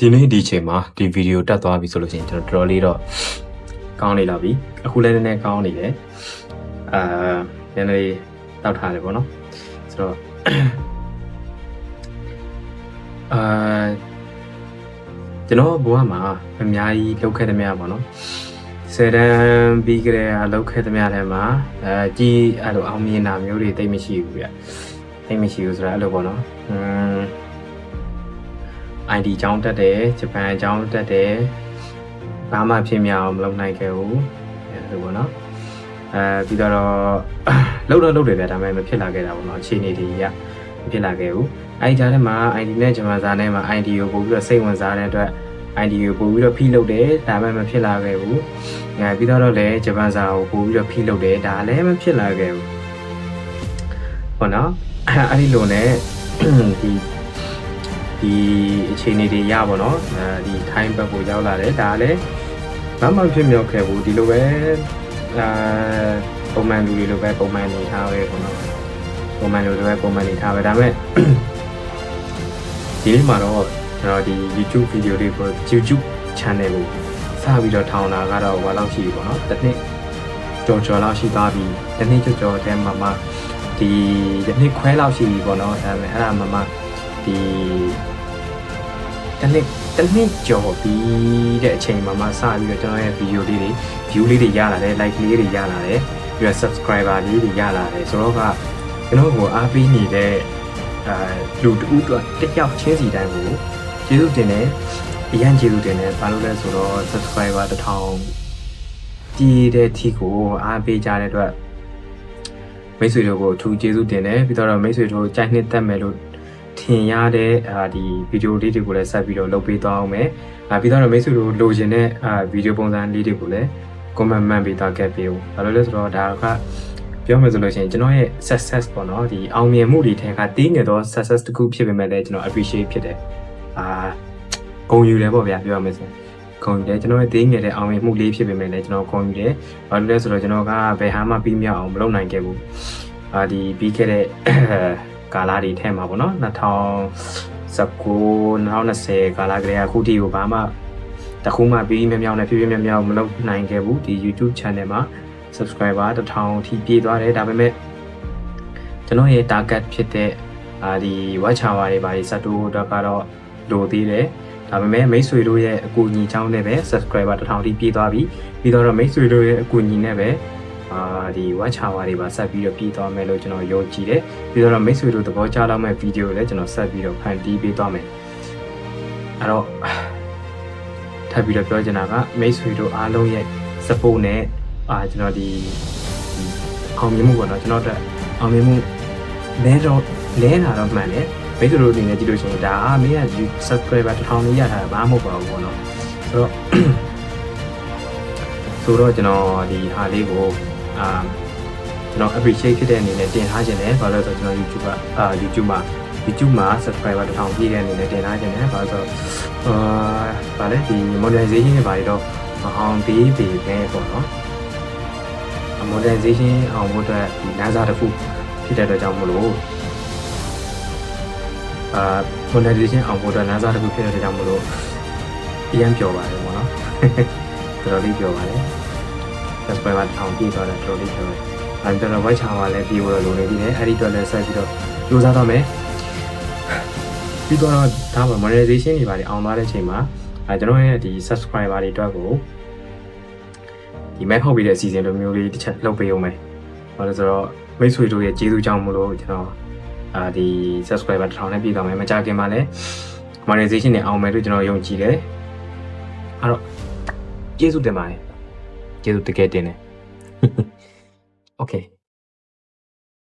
ဒီနေ့ဒီချိန်မှာဒီဗီဒီယိုတက်သွားပြီဆိုလို့ရှိရင်ကျွန်တော်တော်တော်လေးတော့ကောင်းနေလာပြီအခုလည်းနည်းနည်းကောင်းနေတယ်အာနည်းနည်းလေးတောက်ထားတယ်ပေါ့နော်ဆိုတော့အာကျွန်တော်ဘဝမှာအများကြီးလုပ်ခဲ့သမျှပေါ့နော်ဆယ်တန်းပြီးကြတဲ့လုပ်ခဲ့သမျှထဲမှာအဲကြီးအဲ့လိုအောင်မြင်တာမျိုးတွေတိတ်မရှိဘူးဗျတိတ်မရှိဘူးဆိုတာအဲ့လိုပေါ့နော်อืม ID ကျောင်းတက်တယ်ဂျပန်ကျောင်းတက်တယ်ဘာမှဖြစ်မြောင်မလုပ်နိုင်ခဲ့ဘူးအဲလိုပေါ့နော်အဲပြီးတော့လှုပ်တော့လှုပ်တယ်ဗျဒါပေမဲ့မဖြစ်လာခဲ့တာပေါ့နော်အခြေအနေတွေကမဖြစ်လာခဲ့ဘူးအဲဒီကြားထဲမှာ ID နဲ့ဂျပန်စာနဲ့မှာ ID ကိုပို့ပြီးတော့စိတ်ဝင်စားတဲ့အတွက် ID ကိုပို့ပြီးတော့ဖိလုပ်တယ်ဒါပေမဲ့မဖြစ်လာခဲ့ဘူးအဲပြီးတော့လည်းဂျပန်စာကိုပို့ပြီးတော့ဖိလုပ်တယ်ဒါလည်းမဖြစ်လာခဲ့ဘူးပေါ့နော်အဲ့ဒီလိုနဲ့ဒီ ဒီအခြေအနေတွေရပါတော့အဲဒီ time ဘက်ကိုရောက်လာတယ်ဒါလည်းဘာမှဖြစ်မြောက်ခဲ့ဘူးဒီလိုပဲအာပုံမှန်လူတွေလိုပဲပုံမှန်နေထားပဲပေါ့နော်ပုံမှန်လူတွေပဲပုံမှန်နေထားပဲဒါပေမဲ့ဒီနေ့မှာတော့ကျွန်တော်ဒီ YouTube ဗီဒီယိုလေးကို YouTube channel ကိုစပြီးတော့ထောင်တာကတော့ဘာလို့ရှိပြီပေါ့နော်တစ်နှစ်ကြော်ကြော်လောက်ရှိသွားပြီတစ်နှစ်ကြော်ကြော်တဲ့မှာမှဒီတစ်နှစ်ခွဲလောက်ရှိပြီပေါ့နော်ဒါပေမဲ့အဲ့ဒါမှမှဒီ တစ်နှစ်တစ်နှစ်ကြော်ပြီးတဲ့အချိန်မှာမှစပြီးတော့ကျွန်တော်ရဲ့ဗီဒီယိုလေးတွေ view လေးတွေရလာတယ် like လေးတွေရလာတယ်ပြီးတော့ subscriber လေးတွေရလာတယ်ဆိုတော့ကကျွန်တော်ကိုအားပေးနေတဲ့အဲလူတူတော့တစ်ယောက်ချင်းစီတိုင်းကိုကျေးဇူးတင်တယ်အရန်ကျေးဇူးတင်တယ်ဘာလို့လဲဆိုတော့ subscriber တစ်ထောင်တည်တဲ့ ठी ကိုအားပေးကြတဲ့အတွက်မိတ်ဆွေတို့ကိုအထူးကျေးဇူးတင်တယ်ပြီးတော့မိတ်ဆွေတို့ကြိုက်နှစ်သက်မယ်လို့ ထင်ရတဲ့အာဒီဗီဒီယိုလေးတွေကိုလည်းဆက်ပြီးတော့လုပ်ပေးသွားအောင်မယ်အာပြီးတော့မိတ်ဆွေတို့လိုချင်တဲ့အာဗီဒီယိုပုံစံလေးတွေကိုလည်း comment မှန်ပေးသွားခဲ့ပေးဦးဘာလို့လဲဆိုတော့ဒါကပြောမယ်ဆိုလို့ရှိရင်ကျွန်တော်ရဲ့ success ပေါ့နော်ဒီအောင်မြင်မှုတွေထဲကတည်ငယ်သော success တစ်ခုဖြစ်ပေမဲ့လည်းကျွန်တော် appreciate ဖြစ်တယ်အာဂုဏ်ယူတယ်ပေါ့ဗျာပြောရမယ်ဆိုဂုဏ်ယူတယ်ကျွန်တော်ရဲ့တည်ငယ်တဲ့အောင်မြင်မှုလေးဖြစ်ပေမဲ့လည်းကျွန်တော်ဂုဏ်ယူတယ်ဘာလို့လဲဆိုတော့ကျွန်တော်ကဘယ်ဟာမှပြီးမြောက်အောင်မလုပ်နိုင်ခဲ့ဘူးအာဒီပြီးခဲ့တဲ့ ကာလာတွေထဲမှာပေါ့နော်2019 2020ကာလာကလေးကအခုထိကိုဘာမှတခုမှပြီးမြောက်မြောက်နဲ့ဖြည်းဖြည်းမြောက်မြောက်မလုပ်နိုင်ခဲ့ဘူးဒီ YouTube channel မှာ subscriber 1000ထိပြေးသွားတယ်ဒါပေမဲ့ကျွန်တော်ရဲ့ target ဖြစ်တဲ့အာဒီ watch hour တွေဘာတွေစတူတော့ကတော့လိုသေးတယ်ဒါပေမဲ့မိတ်ဆွေတို့ရဲ့အကူအညီချောင်းနဲ့ပဲ subscriber 1000ထိပြေးသွားပြီပြီးတော့မိတ်ဆွေတို့ရဲ့အကူအညီနဲ့ပဲ အာဒီ watch hour တွေပါဆက်ပြီးတော့ပြေးသွားမယ်လို့ကျွန်တော်ယုံကြည်တယ်ပြီးတော့မိတ်ဆွေတို့သဘောကျလောက်မဲ့ဗီဒီယိုလည်းကျွန်တော်ဆက်ပြီးတော့ဖန်တီးပေးသွားမယ်အဲ့တော့ထပ်ပြီးတော့ပြောချင်တာကမိတ်ဆွေတို့အားလုံးရဲ့ support နဲ့အာကျွန်တော်ဒီဒီအောင်မြင်မှုပေါ့နော်ကျွန်တော်တို့အောင်မြင်မှုလဲတော့လဲတာတော့မှန်တယ်မိတ်ဆွေတို့အနေနဲ့ကြည့်လို့ရှိရင်ဒါအာမင်းက subscriber တစ်ထောင်လေးရတာဘာမှမဟုတ်ပါဘူးပေါ့နော်ဆိုတော့ဆိုတော့ကျွန်တော်ဒီဟာလေးကို အာကျွန်တော် appreciate ဖြစ်တဲ့အနေနဲ့တင်ထားခြင်းတယ်ဘာလို့လဲဆိုတော့ကျွန်တော် YouTube ကအာ YouTube မှာ YouTube မှာ subscriber တစ်ထောင်ပြည့်တဲ့အနေနဲ့တင်ထားခြင်းတယ်ဘာလို့ဆိုတော့အာဗာလဲဒီ monetization တွေဘာတွေတော့မအောင်သေးပေပဲပေါ့နော် modernization အောင်ဖို့အတွက်ဒီလမ်းစာတစ်ခုဖြစ်တဲ့အတွက်ကြောင့်မလို့အာ modernization အောင်ဖို့အတွက်လမ်းစာတစ်ခုဖြစ်တဲ့အတွက်ကြောင့်မလို့အရင်ပြောပါတယ်ပေါ့နော်တော်တော်လေးပြောပါတယ် subscriber ထောင်ပြည့်သွားတာတော်တော်လေးပြောတယ်အဲကျွန်တော် watch hour လည်းပြီးလို့လိုနေပြီလေအဲ့ဒီအတွက်လည်းဆက်ပြီးတော့ကြိုးစားတော့မယ်ပြီးတော့ဒါမှ monetization တွေပါလေအောင်သွားတဲ့အချိန်မှာအဲကျွန်တော်ရဲ့ဒီ subscriber တွေအတွက်ကိုဒီမဲ့ဟုတ်ပြီးတဲ့အစီအစဉ်လိုမျိုးလေးတစ်ချက်လုပ်ပေးအောင်မယ်။ဘာလို့လဲဆိုတော့မိတ်ဆွေတို့ရဲ့ကျေးဇူးကြောင့်မလို့ကျွန်တော်အာဒီ subscriber တစ်ထောင်နဲ့ပြည့်သွားမယ်။မကြခင်မှာလည်း monetization နဲ့အောင်မယ်လို့ကျွန်တော်ယုံကြည်တယ်။အဲ့တော့ကျေးဇူးတင်ပါတယ်။ ကျေးဇူးတကယ်တင်တယ်။ Okay